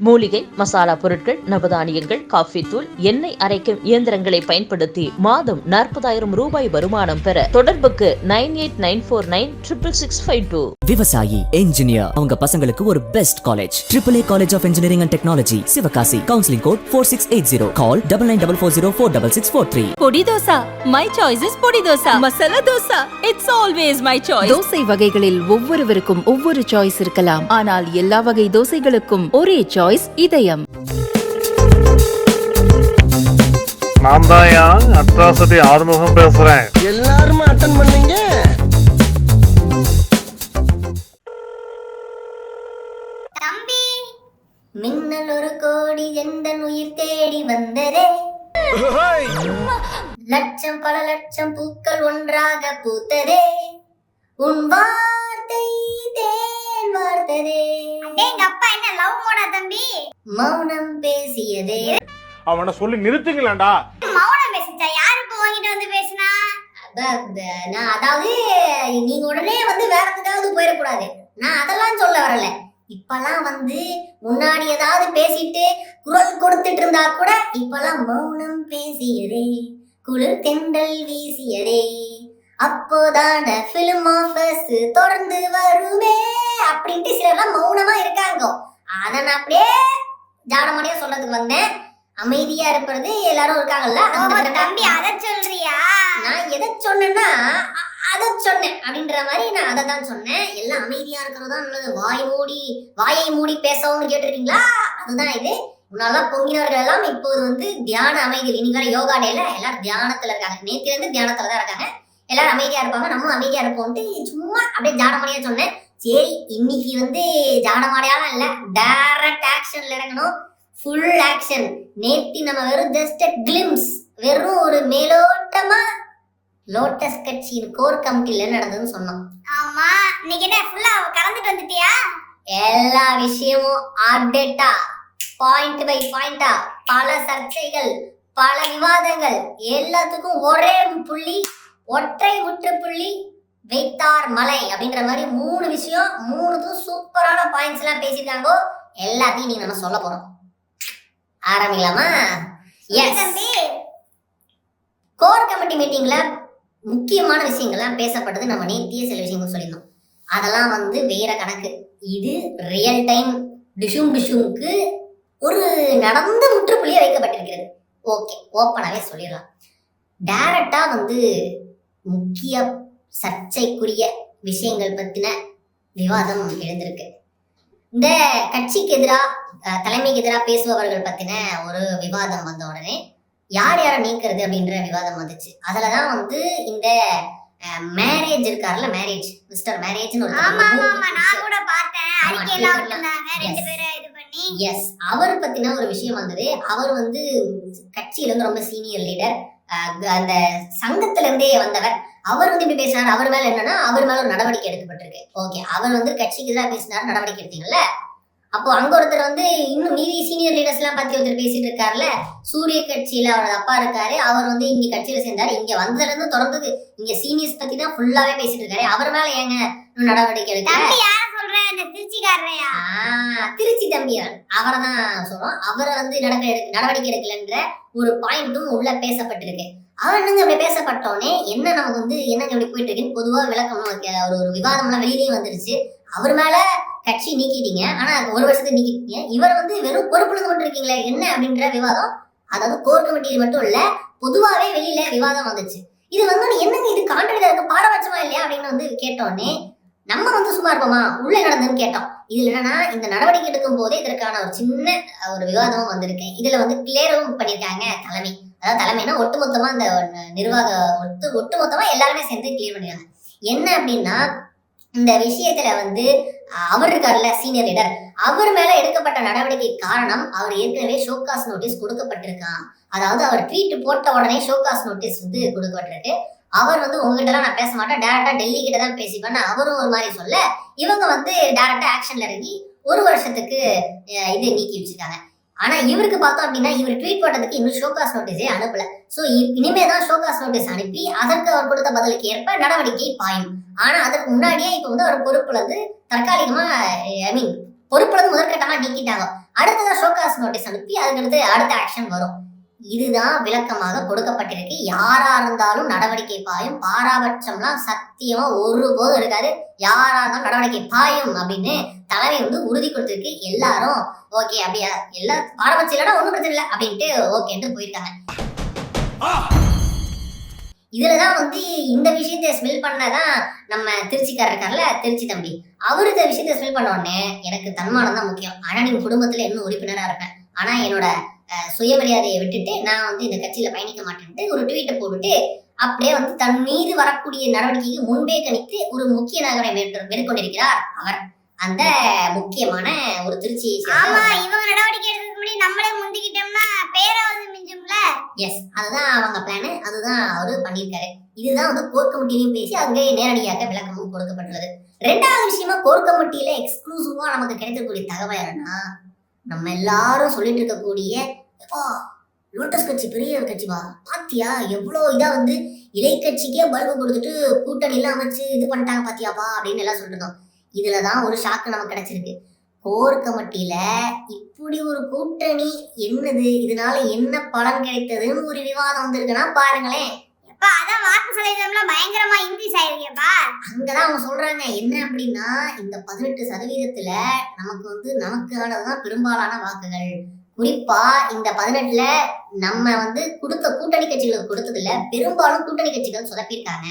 மூலிகை மசாலா பொருட்கள் நவதானியங்கள் காஃபி தூள் எண்ணெய் அரைக்கும் இயந்திரங்களை பயன்படுத்தி மாதம் நாற்பதாயிரம் ரூபாய் வருமானம் பெற தொடர்புக்கு nine eight nine four nine triple six five two. விவசாயி என்ஜினியர் அவங்க பசங்களுக்கு ஒரு best college triple A college of engineering and technology Sivakasi counselling code four six eight zero call double nine double four zero four double six four three podi dosa. My choice is podi dosa. Masala dosa. It's always my choice dosa வகைகளில் ஒவ்வொருவருக்கும் ஒவ்வொரு choice இருக்கலாம். ஆனால் எல்லா வகை தோசைகளுக்கும் ஒரே choice இதயம் நான் தான் அட்ராசிட்டி ஆறுமுகம் பேசுறேன் எல்லாருமே அட்டன் பண்ணீங்க தம்பி மின்னல் ஒரு கோடி எந்த உயிர் தேடி வந்ததே லட்சம் பல லட்சம் பூக்கள் ஒன்றாக பூத்ததே உன் வார்த்தை தேன் எங்க அப்பா என்ன லவ் மோடா தம்பி? மௌனம் பேசியதே. அவனை சொல்லி நிறுத்துங்களேன்டா. மௌனம் பேசிச்சா? யாரு இப்போ வாங்கிட்டு வந்து பேசினா? நான் அதாவது நீங்க உடனே வந்து வேற எதுக்காவது போயிடக்கூடாது. நான் அதெல்லாம் சொல்ல வரல. இப்பெல்லாம் வந்து முன்னாடி ஏதாவது பேசிட்டு குரல் கொடுத்துட்டு இருந்தா கூட இப்பெல்லாம் மௌனம் பேசியதே. குளிர் தென்றல் வீசியதே. அப்போதான பிலிம் ஆஃபர்ஸ் தொடர்ந்து வருமே. அப்படின்ட்டு சிலர்லாம் மௌனமா இருக்காங்க. அத நான் அப்படியே ஜாடமாடியா சொல்றதுக்கு வந்தேன். அமைதியா இருப்பது எல்லாரும் இருக்காங்கல்ல அந்த தம்பி அத சொல்றியா? நான் எதை சொன்னேன்னா அத சொன்னேன். அப்படின்ற மாதிரி நான் அதை தான் சொன்னேன். எல்லாம் அமைதியா இருக்கிறதா நல்லது. வாய் மூடி வாயை மூடி பேசவும் கேட்டிருக்கீங்களா? அதுதான் இது. முன்னாலாம் பொங்கினவர்கள் எல்லாம் இப்போது வந்து தியான அமைதியில் இன்னைக்கு வேற யோகா டேல எல்லாரும் தியானத்துல இருக்காங்க. நேத்துல இருந்து தியானத்துல தான் இருக்காங்க. எல்லாரும் அமைதியா இருப்பாங்க. நம்மளும் அமைதியா இருப்போம்ட்டு சும்மா அப்படியே ஜாடமாடியா சொன்னேன். சரி இன்னைக்கு வந்து ஜாடமாடியாலாம் இல்ல. டைரக்ட் ஆக்ஷன்ல இறங்கணும். ஃபுல் ஆக்ஷன் நேத்தி நம்ம வெறும் ஜஸ்ட் கிளிம்ஸ் வெறும் ஒரு மேலோட்டமா லோட்டஸ் கட்சியின் கோர் கமிட்டில நடந்ததுன்னு சொன்னோம். ஆமா இன்னைக்கு என்ன ஃபுல்லா கலந்துட்டு வந்துட்டியா? எல்லா விஷயமும் அப்டேட்டா பாயிண்ட் பை பாயிண்டா பல சர்ச்சைகள் பல விவாதங்கள் எல்லாத்துக்கும் ஒரே புள்ளி ஒற்றை முற்றுப்புள்ளி வைத்தார் மலை அப்படின்ற மாதிரி மூணு விஷயம் மூணுத்தும் சூப்பரான பாயிண்ட்ஸ் எல்லாம் பேசியிருக்காங்க. எல்லாத்தையும் நீங்க நம்ம சொல்ல போறோம். ஆரம்பிக்கலாமா? கோர் கமிட்டி மீட்டிங்ல முக்கியமான விஷயங்கள்லாம் பேசப்பட்டது நம்ம நேத்தியே சில விஷயங்கள் சொல்லியிருந்தோம். அதெல்லாம் வந்து வேற கணக்கு. இது ரியல் டைம் டிஷும் டிஷும்க்கு ஒரு நடந்த முற்றுப்புள்ளியே வைக்கப்பட்டிருக்கிறது. ஓகே ஓப்பனாவே சொல்லிடலாம். டைரக்டா வந்து முக்கிய சர்ச்சைக்குரிய விஷயங்கள் பத்தின விவாதம் எழுந்திருக்கு. இந்த கட்சிக்கு எதிராக தலைமைக்கு எதிராக பேசுபவர்கள் பத்தின ஒரு விவாதம் வந்த உடனே யார் யாரை நீக்கிறது அப்படின்ற விவாதம் வந்துச்சு. அதுலதான் வந்து இந்த மேரேஜ் இருக்கார்ல மேரேஜ் மிஸ்டர் மேரேஜ்னு ஒரு ஆமா ஆமா ஆமா நான் கூட பார்த்தேன். விட்டுருந்தாங்க ரெண்டு இது பண்ணி. எஸ் அவர் பத்தின ஒரு விஷயம் வந்தது. அவர் வந்து கட்சியில இருந்து ரொம்ப சீனியர் லீடர் அந்த சங்கத்துல இருந்தே வந்தவர். அவர் வந்து இப்படி பேசினார் அவர் மேல என்னன்னா அவர் மேல ஒரு நடவடிக்கை எடுக்கப்பட்டிருக்கு. ஓகே அவர் வந்து கட்சிக்கு எதிராக பேசினார் நடவடிக்கை எடுத்தீங்கல்ல? அப்போ அங்க ஒருத்தர் வந்து இன்னும் மீதி சீனியர் லீடர்ஸ் எல்லாம் பத்தி ஒருத்தர் பேசிட்டு இருக்காருல்ல? சூரிய கட்சியில அவரோட அப்பா இருக்காரு அவர் வந்து இங்க கட்சியில சேர்ந்தாரு இங்க வந்ததுல இருந்து தொடர்ந்து இங்க சீனியர்ஸ் பத்தி தான் ஃபுல்லாவே பேசிட்டு இருக்காரு. அவர் மேல ஏங்க இன்னும் நடவடிக்கை எடுக்க தம்பி திருச்சிக்காரரையா? திருச்சி தம்பியார். அவரை தான் சொல்றோம். அவரை வந்து நடக்க நடவடிக்கை எடுக்கலன்ற ஒரு பாயிண்ட்டும் உள்ள பேசப்பட்டிருக்கு. அவர் என்னங்க இப்படி பேசப்பட்டோன்னே என்ன நமக்கு வந்து என்னங்க இப்படி போயிட்டு இருக்குன்னு பொதுவாக விளக்கம் அவர் ஒரு ஒரு விவாதம்லாம் வெளியிலேயே வந்துருச்சு. அவர் மேல கட்சி நீக்கிட்டீங்க. ஆனா ஒரு வருஷத்துக்கு நீக்கிட்டீங்க. இவர் வந்து வெறும் பொறுப்புல இருந்து மட்டும் இருக்கீங்களே என்ன அப்படின்ற விவாதம் அதாவது கோர் கமிட்டியில் மட்டும் இல்ல பொதுவாவே வெளியில விவாதம் வந்துச்சு. இது வந்து என்னங்க இது கான்ட்ரடியா இருக்கு பாரபட்சமா இல்லையா அப்படின்னு வந்து கேட்டோன்னே நம்ம வந்து சும்மா இருப்போமா? உள்ள நடந்ததுன்னு கேட்டோம். இதுல என்னன்னா இந்த நடவடிக்கை எடுக்கும் போதே இதற்கான ஒரு சின்ன ஒரு விவாதமும் வந்திருக்கு. இதுல வந்து கிளியரும் பண்ணிருக்காங்க தலைமை. அதாவது தலைமைனா ஒட்டுமொத்தமா இந்த நிர்வாக ஒட்டு ஒட்டுமொத்தமா எல்லாருமே சேர்ந்து கிளியர் பண்ணிருக்காங்க. என்ன அப்படின்னா இந்த விஷயத்துல வந்து அவர் இருக்காருல்ல சீனியர் லீடர் அவர் மேல எடுக்கப்பட்ட நடவடிக்கை காரணம் அவர் ஏற்கனவே ஷோகாஸ் நோட்டீஸ் கொடுக்கப்பட்டிருக்கான் அதாவது அவர் ட்வீட் போட்ட உடனே ஷோகாஸ் நோட்டீஸ் வந்து கொடுக்கப்பட்டிருக்கு. அவர் வந்து உங்ககிட்டலாம் நான் பேச மாட்டேன். டேரக்டா டெல்லி கிட்ட தான் பேசிப்பேன்னு அவரும் ஒரு மாதிரி சொல்ல இவங்க வந்து டேரக்டா ஆக்ஷன்ல இறங்கி ஒரு வருஷத்துக்கு இது நீக்கி வச்சிருக்காங்க. ஆனா இவருக்கு பார்த்தோம் அப்படின்னா இவர் ட்வீட் போட்டதுக்கு இன்னும் ஷோகாஸ் நோட்டீஸே அனுப்பல. சோ இனிமே தான் ஷோகாஸ் நோட்டீஸ் அனுப்பி அதற்கு அவர் கொடுத்த பதிலுக்கு ஏற்ப நடவடிக்கை பாயும். ஆனா அதற்கு முன்னாடியே இப்ப வந்து அவர் பொறுப்புல இருந்து தற்காலிகமா ஐ மீன் பொறுப்புல முதற்கட்டமா நீக்கிட்டாங்க. அடுத்ததான் ஷோகாஸ் நோட்டீஸ் அனுப்பி அதுக்கடுத்து அடுத்த ஆக்ஷன் வரும். இதுதான் விளக்கமாக கொடுக்கப்பட்டிருக்கு. யாரா இருந்தாலும் நடவடிக்கை பாயும். பாராபட்சம்லாம் சத்தியமா ஒருபோதும் இருக்காது. யாரா இருந்தாலும் நடவடிக்கை பாயும் அப்படின்னு தலைமை வந்து உறுதி கொடுத்திருக்கு. எல்லாரும் ஓகே அப்படியா? எல்லா பாரபட்சம் இல்லைன்னா ஒன்றும் பிரச்சனை இல்லை அப்படின்ட்டு ஓகேன்ட்டு போயிருக்காங்க. இதுலதான் வந்து இந்த விஷயத்த ஸ்மெல் பண்ணதான் நம்ம திருச்சிக்காரர் இருக்கார்ல திருச்சி தம்பி. அவரு இந்த விஷயத்த ஸ்மெல் பண்ண உடனே எனக்கு தன்மானம் தான் முக்கியம். ஆனா நீங்க குடும்பத்துல இன்னும் உறுப்பினரா இருப்பேன். ஆனா என்னோட சுயமரியாதையை விட்டுட்டு நான் வந்து இந்த கட்சியில பயணிக்க மாட்டேன்ட்டு ஒரு ட்வீட்டை போட்டுட்டு அப்படியே வந்து தன் மீது வரக்கூடிய நடவடிக்கைக்கு முன்பே கணித்து ஒரு முக்கிய நகரை மேற்கொ- மேற்கொண்டிருக்கிறார் அவர். அந்த முக்கியமான ஒரு திருச்சி ஆமா இவங்க நடவடிக்கை எடுக்கிறதுக்கு முன்னாடி நம்மளே முந்திக்கிட்டோம்னா பேராவது மிஞ்சும்ல? எஸ் அதுதான் அவங்க பிளான் அதுதான் அவரு பண்ணியிருக்காரு. இதுதான் வந்து கோர் கமிட்டிலையும் பேசி அங்கே நேரடியாக விளக்கமும் கொடுக்கப்பட்டுள்ளது. ரெண்டாவது விஷயமா கோர் கமிட்டியில எக்ஸ்க்ளூசிவா நமக்கு கிடைக்கக்கூடிய தகவல் என்னன்னா நம்ம எல்லாரும் சொல்லிட்டு இருக்கக்கூடிய "எப்பா, லோட்டஸ் கட்சி பெரிய கட்சிப்பா பாத்தியா எவ்வளோ இதா வந்து இலை கட்சிக்கே பல்பு கொடுத்துட்டு கூட்டணி எல்லாம் அமைச்சு இது பண்ணிட்டாங்க பாத்தியாப்பா அப்படின்னு எல்லாம் சொல்லிட்டு இருந்தோம் இதுலதான் ஒரு ஷாக்கு நமக்கு கிடைச்சிருக்கு. கோர் கமிட்டியில இப்படி ஒரு கூட்டணி என்னது? இதனால என்ன பலன் கிடைத்ததுன்னு ஒரு விவாதம் வந்திருக்குன்னா பாருங்களேன். எப்பா அதான் வாக்கு சதவீதம்லாம் பயங்கரமா இன்க்ரீஸ் ஆயிருக்கேப்பா. அங்கதான் அவங்க சொல்றாங்க என்ன அப்படின்னா இந்த பதினெட்டு சதவீதத்துல நமக்கு வந்து நமக்கானதுதான் பெரும்பாலான வாக்குகள். குறிப்பா இந்த பதினெட்டுல நம்ம வந்து கொடுத்த கூட்டணி கட்சிகளுக்கு கொடுத்ததுல பெரும்பாலும் கூட்டணி கட்சிகள் சொதப்பிருக்காங்க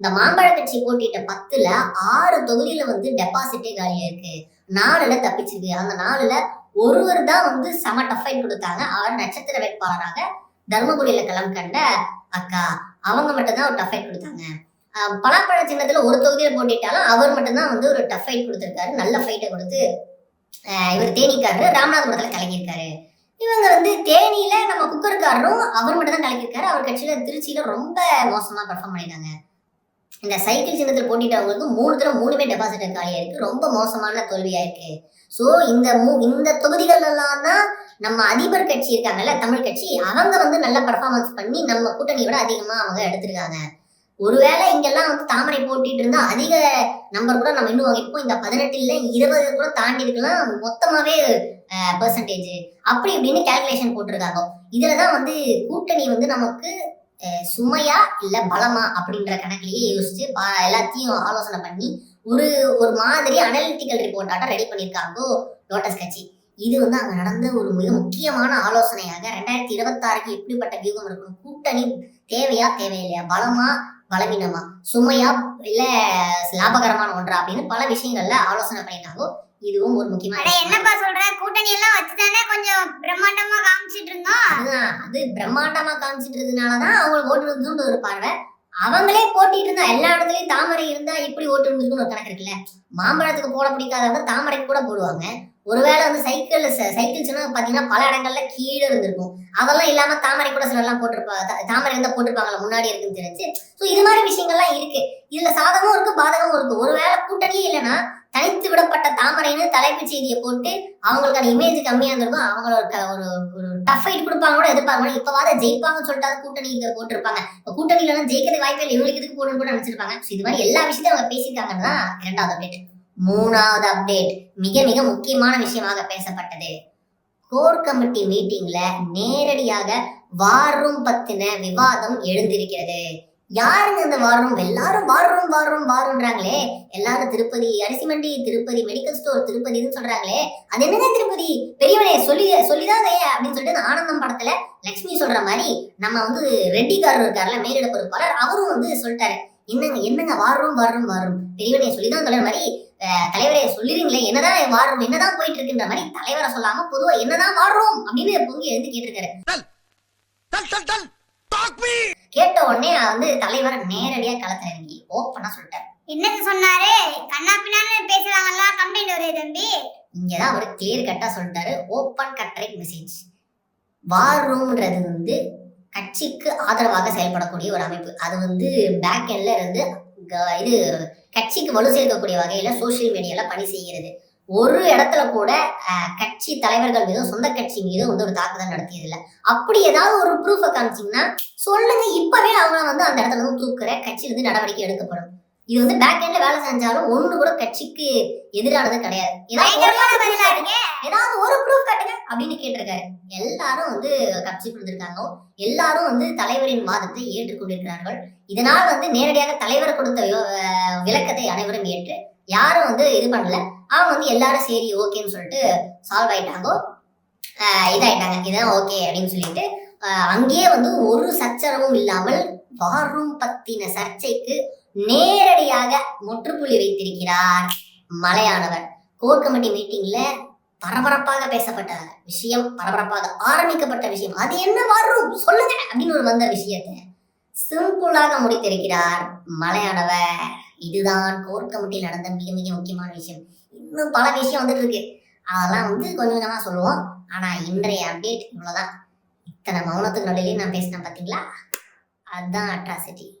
இந்த மாம்பழ கட்சி போட்டிட்ட பத்துல ஆறு தொகுதியில வந்து டெபாசிட்டே காலியா இருக்கு. நாலுல தப்பிச்சிருக்கு. அந்த நாலுல ஒருவர் தான் வந்து செம டஃப் கொடுத்தாங்க. அவர் நட்சத்திர வேட்பாளராக தர்மபுரியில களம் கண்ட அக்கா. அவங்க மட்டும்தான் ஒரு டஃப் கொடுத்தாங்க. பலாப்பழ சின்னத்துல ஒரு தொகுதியில போட்டிட்டாலும் அவர் மட்டும்தான் வந்து ஒரு டஃப் ஃபைட் நல்ல ஃபைட்டை கொடுத்து இவர் தேனிக்காரரு. ராமநாதபுரத்துல கலங்கியிருக்காரு இவங்க வந்து தேனியில நம்ம குக்கர்காரரும் அவர் மட்டும் தான் கலக்கியிருக்காரு. அவர் கட்சியில திருச்சியில ரொம்ப மோசமா பெர்ஃபார்ம் பண்ணிட்டாங்க. இந்த சைக்கிள் சின்னத்தில் போட்டிட்டவங்களுக்கு மூணு தடவை மூணுமே டெபாசிட் காலியாயிருக்கு ரொம்ப மோசமான தோல்வியாயிருக்கு ஸோ இந்த மூ இந்த தொகுதிகள் எல்லாம் தான் நம்ம அதிபர் கட்சி இருக்காங்கல்ல தமிழ் கட்சி அவங்க வந்து நல்ல பர்ஃபார்மன்ஸ் பண்ணி நம்ம கூட்டணியை விட அதிகமாக அவங்க எடுத்திருக்காங்க. ஒருவேளை இங்கெல்லாம் வந்து தாமரை போட்டிட்டு இருந்தா அதிக நம்பர் கூட நம்ம இன்னும் இப்போ இந்த பதினெட்டுல இருபது கூட தாண்டி இருக்கலாம். மொத்தமாவே பெர்சன்டேஜ் அப்படி இப்படின்னு கேல்குலேஷன் போட்டிருக்காங்க. இதுலதான் வந்து கூட்டணி வந்து நமக்கு சுமையா இல்ல பலமா அப்படின்ற கணக்கிலேயே யோசிச்சு பா- எல்லாத்தையும் ஆலோசனை பண்ணி ஒரு ஒரு மாதிரி அனலிட்டிக்கல் ரிப்போர்ட்டாட்ட ரெடி பண்ணியிருக்காங்க லோட்டஸ் கட்சி. இது வந்து அங்க நடந்த ஒரு மிக முக்கியமான ஆலோசனையாக ரெண்டாயிரத்தி இருபத்தாறுக்கு எப்படிப்பட்ட வியூகம் இருக்கும் கூட்டணி தேவையா தேவையில்லையா? பலமா பலவீனமா? சுமையா இல்ல லாபகரமான ஒன்றா? அப்படின்னு பல விஷயங்கள்ல ஆலோசனை பண்ணிட்டாங்க இதுவும் ஒரு முக்கியமான. என்னப்பா சொல்ற? கூட்டணி எல்லாம் வச்சுதானே கொஞ்சம் பிரம்மாண்டமா காமிச்சிட்டு இருந்தோம். அதுதான். அது பிரம்மாண்டமா காமிச்சிட்டு இருந்ததுனாலதான் அவங்களுக்கு ஓட்டு விழுந்துன்னு ஒரு பார்வை. அவங்களே போட்டிட்டு இருந்தா எல்லா இடத்துலயும் தாமரை இருந்தா எப்படி ஓட்டு விழுந்துருக்குன்னு ஒரு கணக்கு இருக்குல்ல? மாம்பழத்துக்கு போட பிடிக்காதவங்க தாமரைக்கு கூட போடுவாங்க. ஒருவேளை வந்து சைக்கிள் சைக்கிள் சின்ன பாத்தீங்கன்னா பல இடங்கள்ல கீழே இருந்திருக்கும். அதெல்லாம் இல்லாம தாமரை கூட சிலர்லாம் போட்டிருப்பாங்க தாமரை இருந்தா போட்டிருப்பாங்களா முன்னாடி இருக்குன்னு தெரிஞ்சு. ஸோ இது மாதிரி விஷயங்கள்லாம் இருக்கு. இதுல சாதகமும் இருக்கு பாதகமும் இருக்கு. ஒருவேளை கூட்டணியே இல்லைன்னா தனித்து விடப்பட்ட தாமரைன்னு தலைப்புச் செய்தியை போட்டு அவங்களுக்கான இமேஜ் கம்மியா இருந்திருக்கும். அவங்களோட ஒரு ஒரு டஃப் ஃபைட் கொடுப்பாங்க கூட எதிர்பார்க்க இப்பவாத ஜெயிப்பாங்கன்னு சொல்லிட்டு கூட்டணி போட்டிருப்பாங்க. இப்போ கூட்டணியில ஜெயிக்கிறது வாய்ப்பு இல்லை. இவங்களுக்கு இதுக்கு போடணும்னு கூட நினைச்சிருப்பாங்க. ஸோ இது மாதிரி எல்லா விஷயத்தையும் அவங்க பேசியிருக்காங்கன்னு தான் இரண்டாவது அப்டேட் மூணாவது அப்டேட் மிக மிக முக்கியமான விஷயமாக பேசப்பட்டது. கோர் கமிட்டி மீட்டிங்ல நேரடியாக வார் ரூம் பத்தின விவாதம் எழுந்திருக்கிறது. யாருங்க இந்த வார் ரூம் எல்லாரும் வார் ரூம் வார் ரூம் வாருன்றாங்களே எல்லாரும் திருப்பதி அரிசி மண்டி திருப்பதி மெடிக்கல் ஸ்டோர் திருப்பதின்னு சொல்றாங்களே. அது என்னங்க திருப்பதி? பெரியவனே சொல்லி சொல்லிதான் அப்படின்னு சொல்லிட்டு ஆனந்தம் படத்துல லக்ஷ்மி சொல்ற மாதிரி நம்ம வந்து ரெட்டிக்காரர் இருக்காருல மேலிட பொறுப்பாளர் அவரும் வந்து சொல்லிட்டாரு. என்னங்க என்னங்க வாரும் வாரும் வாரும் பெரியவனே சொல்லிதான் சொல்ற மாதிரி தலைவரே சொல்லிடுங்களே என்னதான் வாரும் என்னதான் போயிட்டு இருக்குன்ற மாதிரி தலைவரை சொல்லாம பொதுவா என்னதான் வாடுறோம் அப்படின்னு பொங்கி எழுந்து கேட்டிருக்காரு. கேட்ட உடனே வந்து தலைவர் நேரடியா களத்துல இறங்கி ஓப்பனா சொல்லிட்டாரு என்னது சொன்னாரு? கண்ணா பின்னான்னு பேசுறாங்கல்ல கம்ப்ளைண்ட் வருது தம்பி. இங்கதான் அவர் கிளியர் கட்டா சொல்லிட்டாரு ஓப்பன் கட்ரைட் மெசேஜ் வார் ரூம்ன்றது வந்து கட்சிக்கு ஆதரவாக செயல்படக்கூடிய ஒரு அமைப்பு. அது வந்து பேக் எண்ட்ல இருந்து இது கட்சிக்கு வலு சேர்க்கக்கூடிய வகையில சோஷியல் மீடியால பணி செய்கிறது. ஒரு இடத்துல கூட கட்சி தலைவர்கள் மீதும் சொந்த கட்சி மீதும் வந்து ஒரு தாக்குதல் நடத்தியது இல்ல அப்படி ஏதாவது ஒரு ப்ரூஃபை காமிச்சிங்கன்னா சொல்லுங்க. இப்பவே அவங்க வந்து அந்த இடத்துல வந்து தூக்குற கட்சியிலிருந்து நடவடிக்கை எடுக்கப்படும். இது வந்து பேக் எண்ட்ல வேலை செஞ்சாலும் ஒண்ணு கூட கட்சிக்கு எதிரானது கிடையாது. ஏதாவது ஒரே ப்ரூஃப் காட்டுங்க. அப்படின்னு கேட்டிருக்காரு. எல்லாரும் வந்து கட்சி கொடுத்திருக்காங்க எல்லாரும் வந்து தலைவரின் வாதத்தை ஏற்றுக்கொண்டிருக்கிறார்கள். இதனால் வந்து நேரடியாக தலைவர் கொடுத்த விளக்கத்தை அனைவரும் ஏற்று யாரும் வந்து இது பண்ணல. அவங்க வந்து எல்லாரும் சரி ஓகேன்னு சொல்லிட்டு சால்வ் ஆயிட்டாங்க. இதாயிட்டாங்க. இதான் ஓகே அப்படின்னு சொல்லிட்டு அங்கேயே வந்து ஒரு சச்சரவும் இல்லாமல் வாரும் பத்தின சர்ச்சைக்கு நேரடியாக முற்றுப்புள்ளி வைத்திருக்கிறார். மலையானவர். கோர் கமிட்டி மீட்டிங்ல பரபரப்பாக பேசப்பட்ட விஷயம் பரபரப்பாக ஆரம்பிக்கப்பட்ட விஷயம். அது என்ன வரும்? சொல்லுங்க அப்படின்னு ஒரு வந்த விஷயத்தை சிம்பிளாக முடித்திருக்கிறார் மலையானவர். இதுதான் கோர் கமிட்டியில் நடந்த மிக மிக முக்கியமான விஷயம். இன்னும் பல விஷயம் வந்துட்டு இருக்கு. அதெல்லாம் வந்து கொஞ்சம் கொஞ்சமா சொல்லுவோம். ஆனா இன்றைய அப்டேட் இவ்வளவுதான். இத்தனை மௌனத்துக்கு நடுவிலே நான் பேசினேன் பாத்தீங்களா? அதுதான் அட்ராசிட்டி